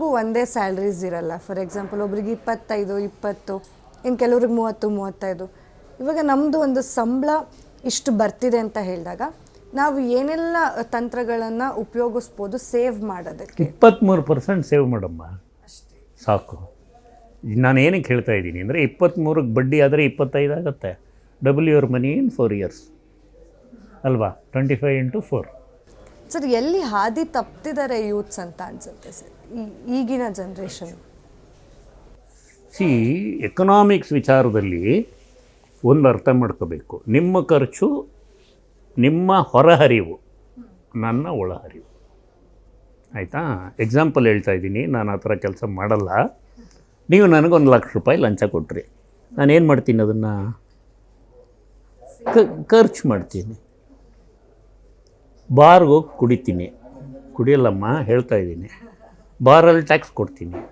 ಎಲ್ರಿಗೂ ಒಂದೇ ಸ್ಯಾಲ್ರೀಸ್ ಇರಲ್ಲ. ಫಾರ್ ಎಕ್ಸಾಂಪಲ್ ಒಬ್ರಿಗೆ ಇಪ್ಪತ್ತೈದು ಇಪ್ಪತ್ತು ಇನ್ನು ಕೆಲವ್ರಿಗೆ ಮೂವತ್ತು ಮೂವತ್ತೈದು. ಇವಾಗ ನಮ್ಮದು ಒಂದು ಸಂಬಳ ಇಷ್ಟು ಬರ್ತಿದೆ ಅಂತ ಹೇಳಿದಾಗ ನಾವು ಏನೆಲ್ಲ ತಂತ್ರಗಳನ್ನು ಉಪಯೋಗಿಸ್ಬೋದು ಸೇವ್ ಮಾಡೋದಕ್ಕೆ? ಇಪ್ಪತ್ತ್ಮೂರು ಪರ್ಸೆಂಟ್ ಸೇವ್ ಮಾಡಮ್ಮ. ಸಾಕು. ನಾನು ಏನಕ್ಕೆ ಹೇಳ್ತಾ ಇದ್ದೀನಿ ಅಂದರೆ ಇಪ್ಪತ್ತ್ಮೂರಕ್ಕೆ ಬಡ್ಡಿ ಆದರೆ ಇಪ್ಪತ್ತೈದು ಆಗುತ್ತೆ. Double your money in four years ಅಲ್ವಾ? Twenty five into four sir, ಎಲ್ಲಿ ಹಾದಿ ತಪ್ತಿದ್ದಾರೆ ಯೂತ್ಸ್ ಅಂತ ಅನ್ಸುತ್ತೆ ಸರ್ ಈಗಿನ ಜನ್ರೇಷನ್ ಸಿ ಎಕನಾಮಿಕ್ಸ್ ವಿಚಾರದಲ್ಲಿ ಒಂದು ಅರ್ಥ ಮಾಡ್ಕೋಬೇಕು. ನಿಮ್ಮ ಖರ್ಚು, ನಿಮ್ಮ ಹೊರಹರಿವು, ನನ್ನ ಒಳಹರಿವು. ಆಯಿತಾ? ಎಕ್ಸಾಂಪಲ್ ಹೇಳ್ತಾ ಇದ್ದೀನಿ, ನಾನು ಆ ಥರ ಕೆಲಸ ಮಾಡಲ್ಲ. ನೀವು ನನಗೊಂದು ಲಕ್ಷ ರೂಪಾಯಿ ಲಂಚ ಕೊಟ್ರಿ. ನಾನೇನು ಮಾಡ್ತೀನಿ ಅದನ್ನು? ಖರ್ಚು ಮಾಡ್ತೀನಿ. ಬಾರ್ಗೆ ಹೋಗಿ ಕುಡಿತೀನಿ. ಕುಡಿಯಲ್ಲಮ್ಮ, ಹೇಳ್ತಾ ಇದ್ದೀನಿ. ಬಾರಲ್ಲಿ ಟ್ಯಾಕ್ಸ್ ಕೊಡ್ತೀನಿ.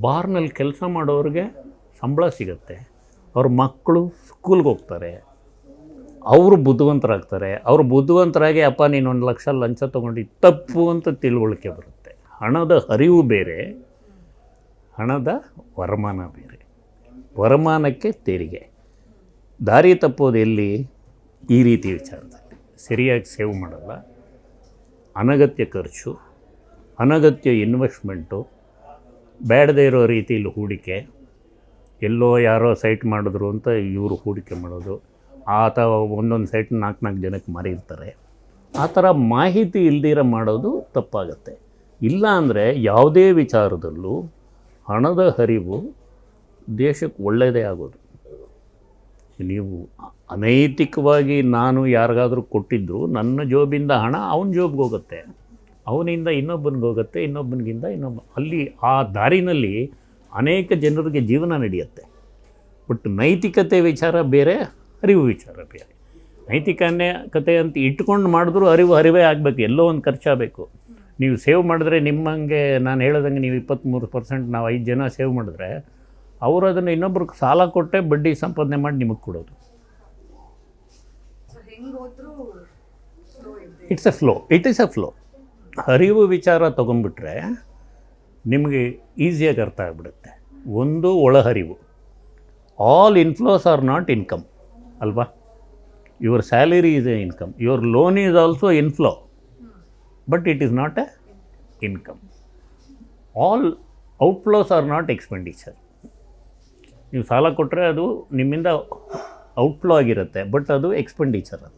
ಬಾರ್ನಲ್ಲಿ ಕೆಲಸ ಮಾಡೋರಿಗೆ ಸಂಬಳ ಸಿಗುತ್ತೆ. ಅವ್ರ ಮಕ್ಕಳು ಸ್ಕೂಲ್ಗೆ ಹೋಗ್ತಾರೆ. ಅವರು ಬುದ್ಧಿವಂತರಾಗ್ತಾರೆ. ಅವರು ಬುದ್ಧಿವಂತರಾಗಿ, ಅಪ್ಪ, ನೀನು ಒಂದು ಲಕ್ಷ ಲಂಚ ತೊಗೊಂಡು ತಪ್ಪು ಅಂತ ತಿಳುವಳಿಕೆ ಬರುತ್ತೆ. ಹಣದ ಹರಿವು ಬೇರೆ, ಹಣದ ವರಮಾನ ಬೇರೆ. ವರಮಾನಕ್ಕೆ ತೆರಿಗೆ. ದಾರಿ ತಪ್ಪೋದು ಎಲ್ಲಿ? ಈ ರೀತಿ ವಿಚಾರದಲ್ಲಿ. ಸರಿಯಾಗಿ ಸೇವ್ ಮಾಡಲ್ಲ. ಅನಗತ್ಯ ಖರ್ಚು, ಅನಗತ್ಯ ಇನ್ವೆಸ್ಟ್ಮೆಂಟು ಬೇಡದೇ ಇರೋ ರೀತಿಯಲ್ಲಿ ಹೂಡಿಕೆ, ಎಲ್ಲೋ ಯಾರೋ ಸೈಟ್ ಮಾಡಿದ್ರು ಅಂತ ಇವರು ಹೂಡಿಕೆ ಮಾಡೋದು, ಆ ಥರ ಒಂದೊಂದು ಸೈಟ್ ನಾಲ್ಕು ನಾಲ್ಕು ಜನಕ್ಕೆ ಮಾರಿರ್ತಾರೆ. ಆ ಥರ ಮಾಹಿತಿ ಇಲ್ದಿರ ಮಾಡೋದು ತಪ್ಪಾಗತ್ತೆ. ಇಲ್ಲ ಅಂದರೆ ಯಾವುದೇ ವಿಚಾರದಲ್ಲೂ ಹಣದ ಹರಿವು ದೇಶಕ್ಕೆ ಒಳ್ಳೆಯದೇ ಆಗೋದು. ನೀವು ಅನೈತಿಕವಾಗಿ ನಾನು ಯಾರಿಗಾದರೂ ಕೊಟ್ಟಿದ್ದು ನನ್ನ ಜೋಬಿಂದ ಹಣ ಅವನ ಜೋಬ್ಗೆ ಹೋಗುತ್ತೆ. ಅವನಿಂದ ಇನ್ನೊಬ್ಬನಿಗೆ ಹೋಗುತ್ತೆ, ಇನ್ನೊಬ್ಬನಿಗಿಂದ ಇನ್ನೊಬ್ಬ. ಅಲ್ಲಿ ಆ ದಾರಿನಲ್ಲಿ ಅನೇಕ ಜನರಿಗೆ ಜೀವನ ನಡೆಯುತ್ತೆ. ಬಟ್ ನೈತಿಕತೆ ವಿಚಾರ ಬೇರೆ, ಅರಿವು ವಿಚಾರ ಬೇರೆ. ನೈತಿಕನೇ ಕತೆ ಅಂತ ಇಟ್ಕೊಂಡು ಮಾಡಿದ್ರೂ ಅರಿವು ಅರಿವೇ ಆಗಬೇಕು, ಎಲ್ಲೋ ಒಂದು ಖರ್ಚಾಗಬೇಕು. ನೀವು ಸೇವ್ ಮಾಡಿದ್ರೆ ನಿಮ್ಮಂಗೆ, ನಾನು ಹೇಳಿದಂಗೆ ನೀವು ಇಪ್ಪತ್ತ್ಮೂರು ಪರ್ಸೆಂಟ್ ನಾವು ಐದು ಜನ ಸೇವ್ ಮಾಡಿದ್ರೆ ಅವರು ಅದನ್ನು ಇನ್ನೊಬ್ರಿಗೆ ಸಾಲ ಕೊಟ್ಟೆ ಬಡ್ಡಿ ಸಂಪಾದನೆ ಮಾಡಿ ನಿಮಗೆ ಕೊಡೋದು. It's a flow it is a flow ಹರಿವು ವಿಚಾರ ತೊಗೊಂಡ್ಬಿಟ್ರೆ ನಿಮಗೆ ಈಸಿಯಾಗಿ ಅರ್ಥ ಆಗಿಬಿಡುತ್ತೆ. ಒಂದು ಒಳಹರಿವು all inflows are not income ಅಲ್ವಾ? Your salary is a income your loan is also inflow but it is not a income all outflows are not expenditure ನೀವು ಸಾಲ ಕೊಟ್ಟರೆ ಅದು ನಿಮ್ಮಿಂದ ಔಟ್ಫ್ಲೋ ಆಗಿರುತ್ತೆ ಬಟ್ ಅದು ಎಕ್ಸ್ಪೆಂಡಿಚರ್